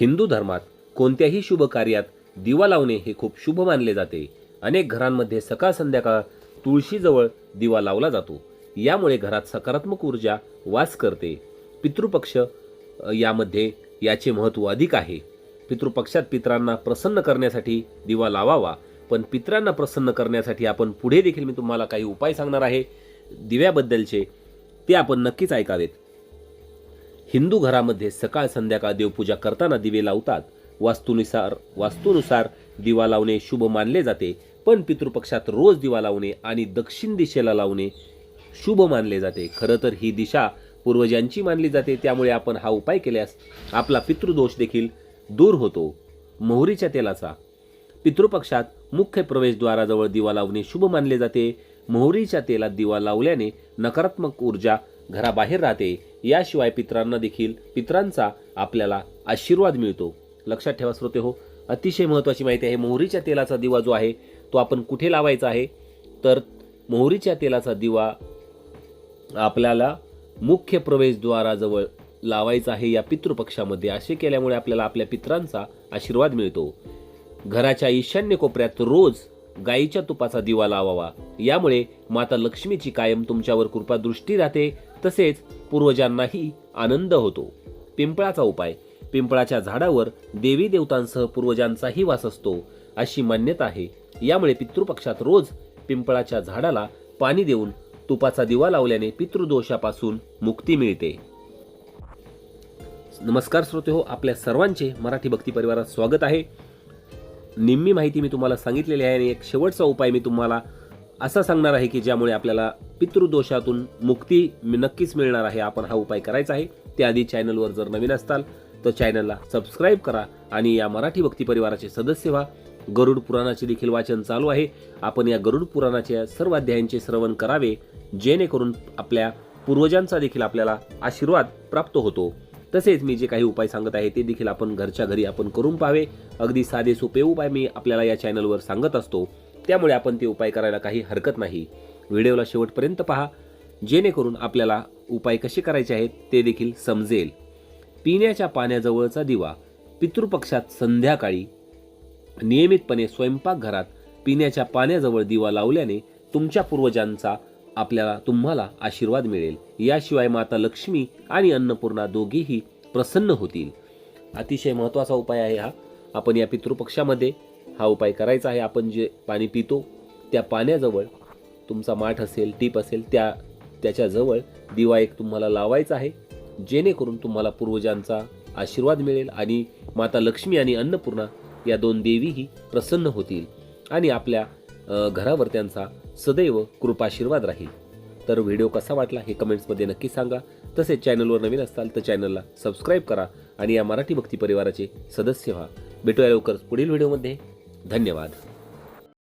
हिंदू धर्मात कोणत्याही शुभ कार्यात दिवा लावणे हे खूप शुभ मानले जाते. अनेक घरांमध्ये सकाळ संध्याकाळ तुळशीजवळ दिवा लावला जातो. यामुळे घरात सकारात्मक ऊर्जा वास करते. पितृपक्ष यामध्ये याचे महत्त्व अधिक आहे. पितृपक्षात पितरांना प्रसन्न करण्यासाठी दिवा लावावा पण पित्रांना प्रसन्न करण्यासाठी आपण पुढे देखील मी तुम्हाला काही उपाय सांगणार आहे. दिव्याबद्दलचे ते आपण नक्कीच ऐकावेत. हिंदू घरामध्ये सकाळ संध्याकाळ देवपूजा करताना दिवे लावतात. वास्तुनुसार वास्तुनुसार दिवा लावणे शुभ मानले जाते पण पितृपक्षात रोज दिवा लावणे आणि दक्षिण दिशेला लावणे शुभ मानले जाते. खरं तर ही दिशा पूर्वजांची मानली जाते त्यामुळे आपण हा उपाय केल्यास आपला पितृदोष देखील दूर होतो. मोहरीच्या तेलाचा. पितृपक्षात मुख्य प्रवेशद्वाराजवळ दिवा लावणे शुभ मानले जाते. मोहरीच्या तेलात दिवा लावल्याने नकारात्मक ऊर्जा घराबाहेर राहते. याशिवाय पितरांना देखील पितरांचा आपल्याला आशीर्वाद मिळतो. लक्षात ठेवा श्रोते हो अतिशय महत्त्वाची माहिती आहे. मोहरीच्या तेलाचा दिवा जो आहे तो आपण कुठे लावायचा आहे? तर मोहरीच्या तेलाचा दिवा आपल्याला मुख्य प्रवेशद्वाराजवळ लावायचा आहे. या पितृपक्षामध्ये असे केल्यामुळे आपल्याला आपल्या पितरांचा आशीर्वाद मिळतो. घराच्या ईशान्य कोपऱ्यात रोज गाईच्या तुपाचा दिवा लावावा. यामुळे माता लक्ष्मीची कायम तुमच्यावर कृपा दृष्टी राहते. तसेच पूर्वजांनाही आनंद होतो. पिंपळाचा उपाय पिंपळाच्या झाडावर देवी देवतांसह पूर्वजांचाही वास असतो अशी मान्यता आहे. यामुळे पितृपक्षात रोज पिंपळाच्या झाडाला पाणी देऊन तुपाचा दिवा लावल्याने पितृदोषापासून मुक्ती मिळते. नमस्कार श्रोते हो आपल्या सर्वांचे मराठी भक्ती परिवारात स्वागत आहे. निम्मी माहिती मी तुम्हाला सांगितलेली आहे आणि एक शेवटचा उपाय मी तुम्हाला असा सांगणार आहे की ज्यामुळे आपल्याला पितृदोषातून मुक्ती मी नक्कीच मिळणार आहे. आपण हा उपाय करायचा आहे. त्याआधी चॅनलवर जर नवीन असताल तर चॅनलला सबस्क्राईब करा आणि या मराठी भक्ती परिवाराचे सदस्य व्हा. गरुड पुराणाचे देखील वाचन चालू आहे. आपण या गरुड पुराणाच्या सर्व अध्यायांचे श्रवण करावे जेणेकरून आपल्या पूर्वजांचा देखील आपल्याला आशीर्वाद प्राप्त होतो. तसेच मी जे काही उपाय सांगत आहे ते देखील आपण घरच्या घरी आपण करून पाहावे. अगदी साधे सोपे उपाय मी आपल्याला या चॅनलवर सांगत असतो. त्यामुळे आपण ते उपाय करायला काही हरकत नाही. व्हिडिओला शेवटपर्यंत पहा. जेणेकरून आपल्याला उपाय कसे करायचे आहेत ते देखील समजेल. पिण्याच्या पाण्याजवळचा दिवा पितृपक्षात संध्याकाळी नियमितपणे स्वयंपाकघरात पिण्याच्या पाण्याजवळ दिवा लावल्याने तुमच्या पूर्वजांचा आपल्याला तुम्हाला आशीर्वाद मिळेल. याशिवाय माता लक्ष्मी आणि अन्नपूर्णा दोघीही प्रसन्न होतील. अतिशय महत्त्वाचा उपाय आहे हा. आपण या पितृपक्षामध्ये हा उपाय करायचा आहे. आपण जे पाणी पितो त्या पाण्याजवळ तुमचा माठ असेल टीप असेल त्या त्याच्याजवळ दिवा एक तुम्हाला लावायचा आहे. जेणेकरून तुम्हाला पूर्वजांचा आशीर्वाद मिळेल आणि माता लक्ष्मी आणि अन्नपूर्णा या दोन देवीही प्रसन्न होतील आणि आपल्या घरावर त्यांचा सदैव कृपाशीर्वाद राहील. तर व्हिडिओ कसा वाटला हे कमेंट्समध्ये नक्की सांगा. तसेच चॅनलवर नवीन असाल तर चॅनलला सबस्क्राईब करा आणि या मराठी भक्ती परिवाराचे सदस्य व्हा. भेटूया लवकरच पुढील व्हिडिओमध्ये. धन्यवाद.